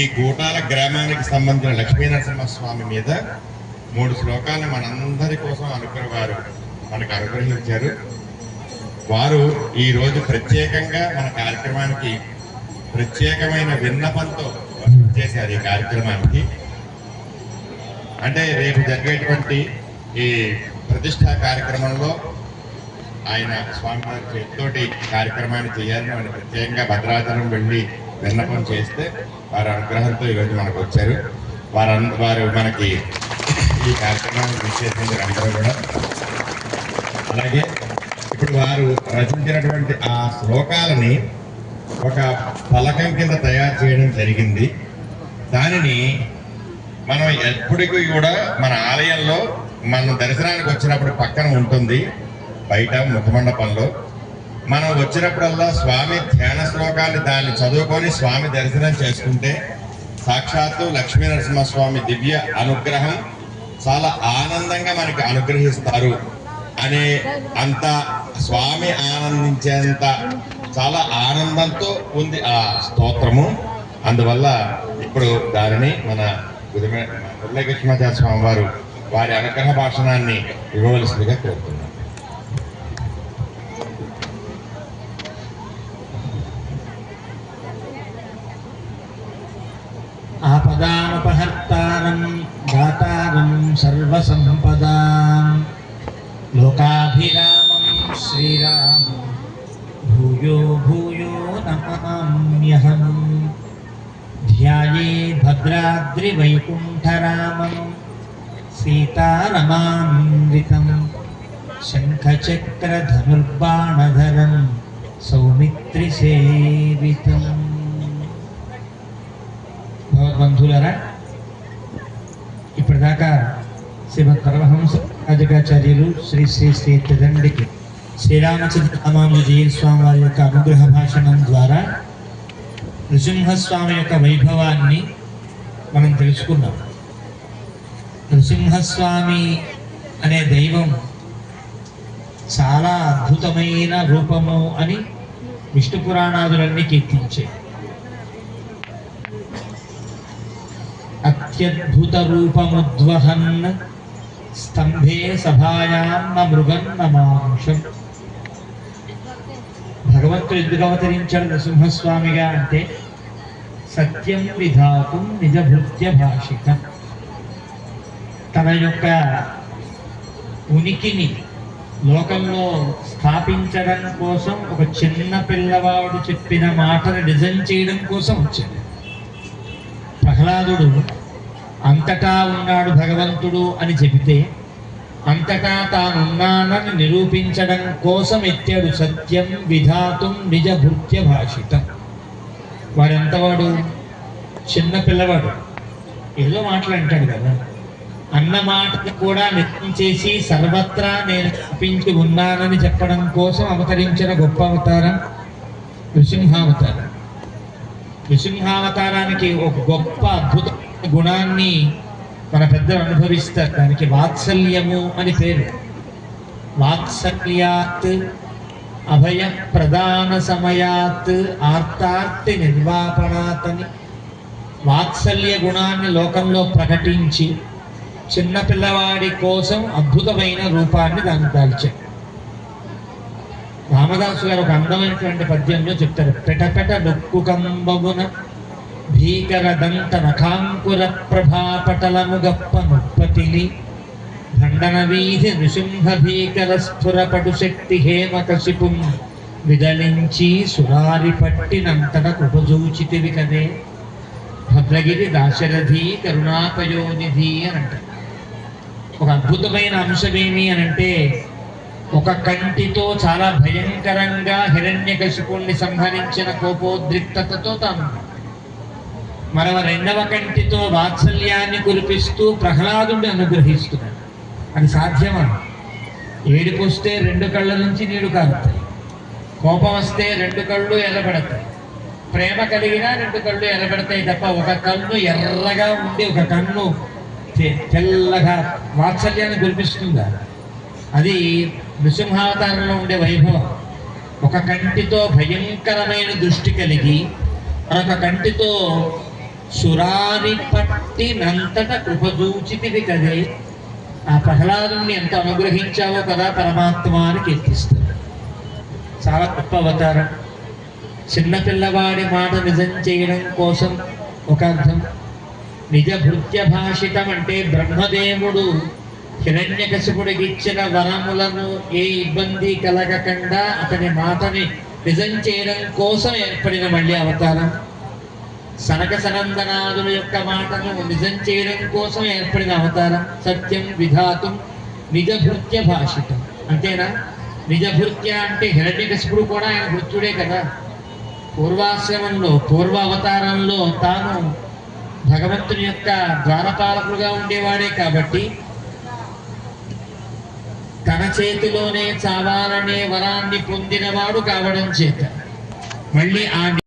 ఈ గూటాల గ్రామానికి సంబంధించిన లక్ష్మీనరసింహ స్వామి మీద మూడు శ్లోకాలను మనందరి కోసం అనుకున్న వారు మనకు అనుగ్రహించారు. వారు ఈరోజు ప్రత్యేకంగా మన కార్యక్రమానికి ప్రత్యేకమైన విన్నపంతో చేశారు ఈ కార్యక్రమానికి. అంటే రేపు జరిగేటువంటి ఈ ప్రతిష్టా కార్యక్రమంలో ఆయన స్వామి చేతితోటి కార్యక్రమాన్ని చేయాలని మనం ప్రత్యేకంగా భద్రాచలం వెళ్ళి విన్నపం చేస్తే వారి అనుగ్రహంతో ఈరోజు మనకు వచ్చారు. వారు వారు మనకి ఈ కార్యక్రమాన్ని విచ్చేసింది అందరూ కూడా. అలాగే ఇప్పుడు వారు రచించినటువంటి ఆ శ్లోకాలని ఒక ఫలకం కింద తయారు చేయడం జరిగింది. దానిని మనం ఎప్పటికీ కూడా మన ఆలయంలో మనం దర్శనానికి వచ్చినప్పుడు పక్కన ఉంటుంది. బయట ముఖమండపంలో. మనం వచ్చినప్పుడల్లా స్వామి ధ్యాన శ్లోకాన్ని దాన్ని చదువుకొని స్వామి దర్శనం చేసుకుంటే సాక్షాత్తు లక్ష్మీ నరసింహస్వామి దివ్య అనుగ్రహం చాలా ఆనందంగా మనకి అనుగ్రహిస్తారు అనే అంత స్వామి ఆనందించేంత చాలా ఆనందంతో ఉంది ఆ స్తోత్రము. అందువల్ల ఇప్పుడు దానిని మన గురుమే- మురళీకృష్ణాచార్య స్వామి వారు వారి అనుగ్రహ భాషణాన్ని ఇవ్వవలసిందిగా కోరుతున్నాం. ఆపదానుపహర్తారం దాతారం సర్వసంపదా. లోకాభిరామం శ్రీరామం భూయో భూయో నమామ్యహం. ధ్యాయే భద్రాద్రివైకుంఠరామం సీతారమాన్వితం. శంఖచక్రధనుర్బాణధరం సౌమిత్రిసేవితం. భగవద్బంధులరా ఇప్పటిదాకా శ్రీమద్ పరమహంస రాజకాచార్యులు శ్రీ శ్రీ శ్రీ తిదండికి శ్రీరామచంద్ర రామానుజీ స్వామి వారి యొక్క అనుగ్రహ భాషణం ద్వారా నృసింహస్వామి యొక్క వైభవాన్ని మనం తెలుసుకున్నాం. నృసింహస్వామి అనే దైవం చాలా అద్భుతమైన రూపము అని విష్ణు పురాణాదులన్నీ కీర్తించాయి అత్యద్భుత రూపముద్వహన్ స్తంభే సభాయాన్న మృగన్న మాంసం భగవంతుడు ఎందుకు అవతరించాడు నృసింహస్వామిగా అంటే సత్యం విధాతు నిజభృత్య భాషితం తన యొక్క ఉనికిని లోకంలో స్థాపించడం కోసం ఒక చిన్న పిల్లవాడు చెప్పిన మాటను నిజం చేయడం కోసం వచ్చాడు. ప్రహ్లాదుడు అంతటా ఉన్నాడు భగవంతుడు అని చెబితే అంతటా తానున్నానని నిరూపించడం కోసం ఎత్తాడు సత్యం విధాతుం నిజ భృత్య భాషిత వాడెంతవాడు? చిన్న పిల్లవాడు. ఏదో మాటలు కదా. అన్న మాటను కూడా నిత్యం చేసి సర్వత్రా నేను చూపించి ఉన్నానని చెప్పడం కోసం అవతరించిన గొప్ప అవతారం నృసింహావతారం. నృసింహావతారానికి ఒక గొప్ప అద్భుతం. గుణాన్ని మన పెద్దలు అనుభవిస్తారు. దానికి వాత్సల్యము అని పేరు. వాత్సల్యాత్ అభయ ప్రధాన సమయాత్ ఆర్తార్తి నిర్వాపణాతని వాత్సల్య గుణాన్ని లోకంలో ప్రకటించి చిన్నపిల్లవాడి కోసం అద్భుతమైన రూపాన్ని దాన్ని దాల్చారు. రామదాసు గారు ఒక అందమైనటువంటి పద్యంలో చెప్తారు. పెటపెట నొక్కు కంబమున భీకర దంత నఖాంకుర ప్రభాపటలము గప్ప నొప్పతిలి ఖండన వీధి నృసింహ భీకర స్ఫురపడు శక్తి హేమ కసిపు విదలించి సురారి పట్టినంతట కృపజూచితివి కదే భద్రగిరి దాశరథి కరుణాపయోనిధి అని అంటారు ఒక అద్భుతమైన అంశమేమి అని అంటే ఒక కంటితో చాలా భయంకరంగా హిరణ్యకశిపుణ్ణి సంహరించిన కోపోద్రిక్తతతో తాను మరవ రెండవ కంటితో వాత్సల్యాన్ని కురిపిస్తూ ప్రహ్లాదుడిని అనుగ్రహిస్తున్నాడు అది సాధ్యమా? ఏడుపు వస్తే రెండు కళ్ళ నుంచి నీడు కారుతాయి. కోపం వస్తే రెండు కళ్ళు ఎర్రబడతాయి. ప్రేమ కలిగినా రెండు కళ్ళు ఎర్రబడతాయి తప్ప ఒక కన్ను ఎర్రగా ఉండి ఒక కన్ను తెల్లగా వాత్సల్యాన్ని కురిపిస్తుందా? అది నృసింహావతారంలో ఉండే వైభవం. ఒక కంటితో భయంకరమైన దృష్టి కలిగి మరొక కంటితో సురాని పట్టి నంతట కృపదూచితివి కదే. ఆ ప్రహ్లాదుని ఎంత అనుగ్రహించావో కదా పరమాత్మ అని కీర్తిస్తారు చాలా గొప్ప అవతారం. చిన్నపిల్లవాడి మాట నిజం చేయడం కోసం ఒక అర్థం. నిజ భృత్య భాషితం అంటే బ్రహ్మదేవుడు హిరణ్యకశిపుడికి ఇచ్చిన వరములను ఏ ఇబ్బంది కలగకుండా అతని మాటని నిజం చేయడం కోసం ఏర్పడిన మళ్ళీ అవతారం. సనక సనందనాదుల యొక్క మాటను నిజం చేయడం కోసం ఏర్పడిన అవతారం సత్యం విధాతం నిజభృత్య భాషితం. అంతేనా? నిజభృత్య అంటే హిరణ్యకశిపుడు కూడా ఆయన భృత్యుడే కదా. పూర్వాశ్రమంలో పూర్వ అవతారంలో తాను భగవంతుని యొక్క ద్వారపాలకుడుగా ఉండేవాడే కాబట్టి తన చేతిలోనే చావాలనే వరాన్ని పొందినవాడు కావడం చేత. మళ్ళీ ఆ